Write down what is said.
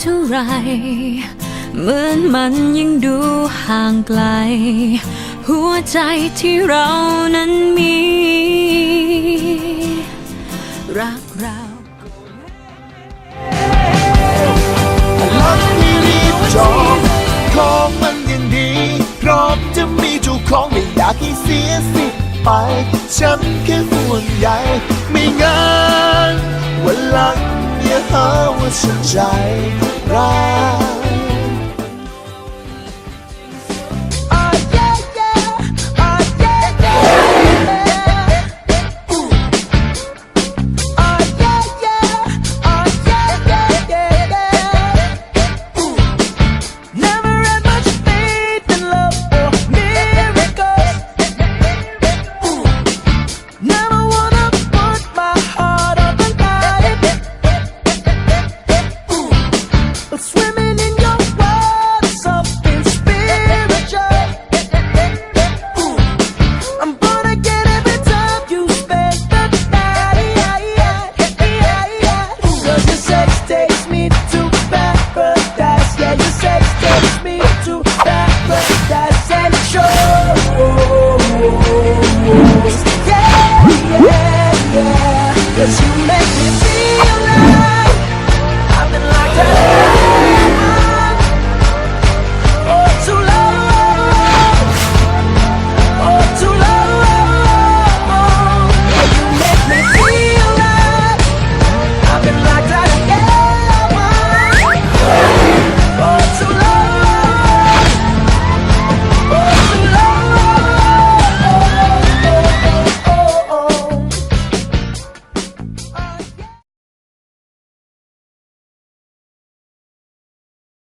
เท่าไร เหมือนมันยังดูห่างไกล หัวใจที่เรานั้นมี รักเรารักไม่รีบจองของมันยังดี พร้อมจะมีเจ้าของไม่อยากให้เสียสิทธิ์ไป ฉันแค่ห่วงใยไม่งั้นวันหลังอย่าหาว่าฉันใจรัก Cause you make me feel alive